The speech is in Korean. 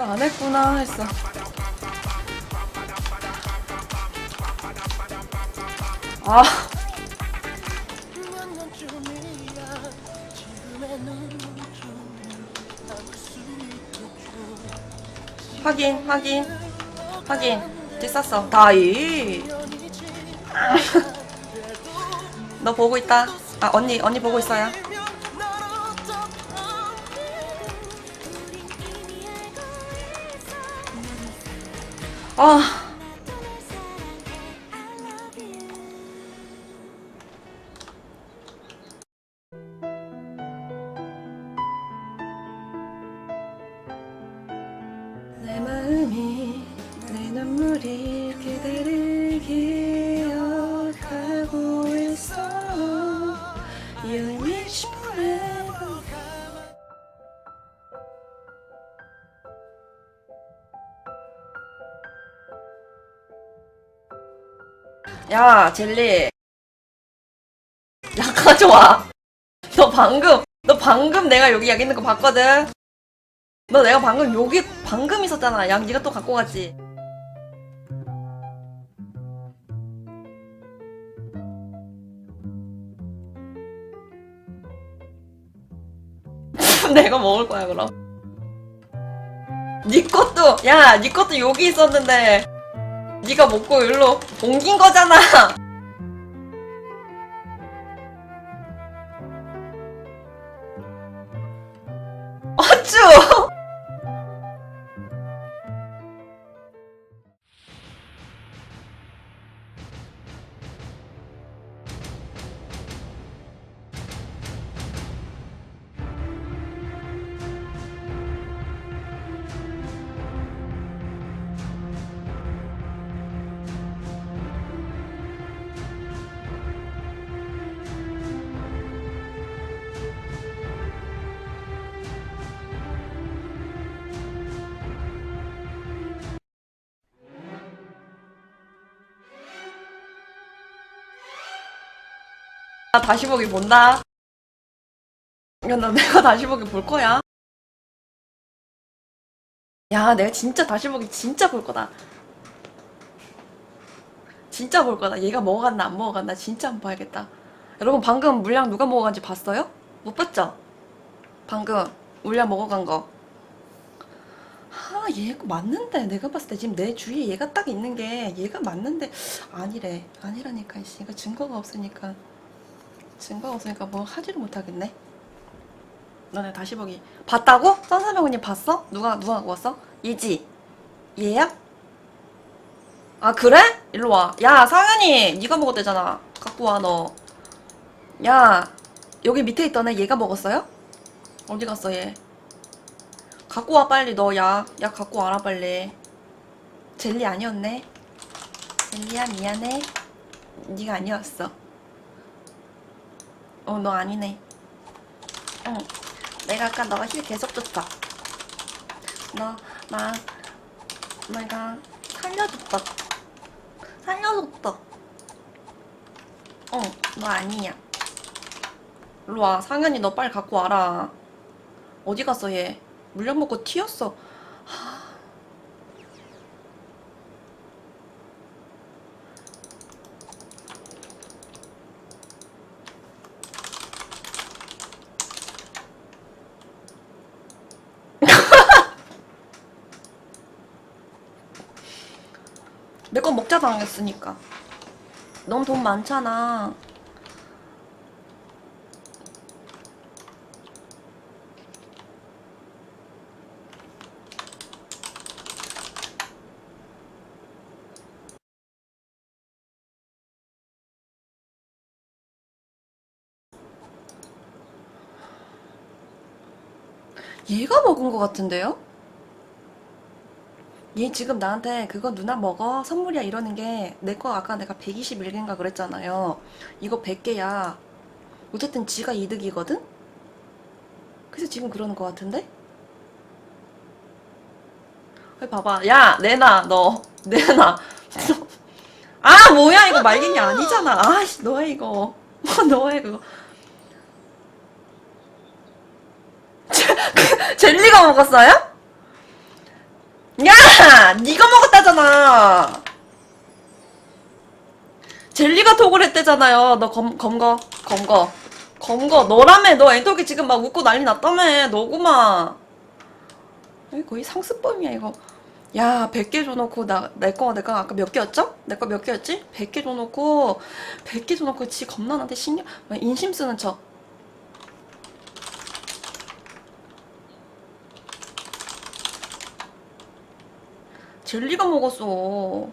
나 안 했구나 했어. 아, 확인, 확인, 확인. 뒷쌌어. 다이. 아. 너 보고 있다. 아, 언니, 언니 보고 있어요. 아. 내 마음이 내 눈물이 그대를 기억하고 있어 You wish forever 야 젤리 야 가져와 너 방금 너 방금 내가 여기 약 있는 거 봤거든 너 내가 방금 여기 방금 있었잖아. 약 네가 또 갖고 갔지. 내가 먹을 거야 그럼. 네 것도 야, 네 것도 여기 있었는데 네가 먹고 일로 옮긴 거잖아. 나 다시 보기 본다. 야, 나 내가 다시 보기 볼 거야. 야, 내가 진짜 다시 보기 진짜 볼 거다. 진짜 볼 거다. 얘가 먹어갔나 안 먹어갔나 진짜 한번 봐야겠다. 여러분 방금 물량 누가 먹어간지 봤어요? 못 봤죠? 방금 물량 먹어간 거. 아, 얘가 맞는데 내가 봤을 때 지금 내 주위에 얘가 딱 있는 게 얘가 맞는데 아니래. 아니라니까. 씨. 이거 증거가 없으니까. 증거가 없으니까 뭐 하지를 못하겠네. 너네 다시 보기 봤다고? 썬사병원님 봤어? 누가 누가 갖고 왔어? 얘지? 얘야? 아 그래? 일로 와. 야 상현이 네가 먹었대잖아. 갖고 와 너. 야 여기 밑에 있던 애 얘가 먹었어요? 어디 갔어 얘? 갖고 와 빨리 너 야. 야 갖고 와라 빨리. 젤리 아니었네. 젤리야 미안해. 네가 아니었어. 어, 너 아니네. 응. 내가 아까 너가 힐 계속 줬어. 너, 나, 내가 살려줬다. 살려줬다. 어, 너 아니야. 일로 와. 상현이 너 빨리 갖고 와라. 어디 갔어, 얘? 물량 먹고 튀었어. 내거 먹자 당했으니까. 넌 돈 많잖아. 얘가 먹은 것 같은데요? 얘 지금 나한테 그거 누나 먹어 선물이야 이러는 게 내 거 아까 내가 121개인가 그랬잖아요. 이거 100개야. 어쨌든 지가 이득이거든? 그래서 지금 그러는 것 같은데? 왜 봐봐. 야 내놔 너. 내놔. 아 뭐야 이거 말갱이 아니잖아. 아씨 너야 이거. 너야 그거. 젤리가 먹었어요? 아니야. 네가 먹었다잖아. 젤리가 톡을 했대잖아요. 너 검, 검거, 검거. 검거. 너라며. 너 엔톡이 지금 막 웃고 난리 났다며. 너구만. 거의 상습범이야, 이거. 야, 100개 줘놓고, 나, 내 거, 내가 아까 몇 개였죠? 내 거 몇 개였지? 100개 줘놓고, 100개 줘놓고, 지 겁나 나한테 신경, 막 인심 쓰는 척. 젤리가 먹었어.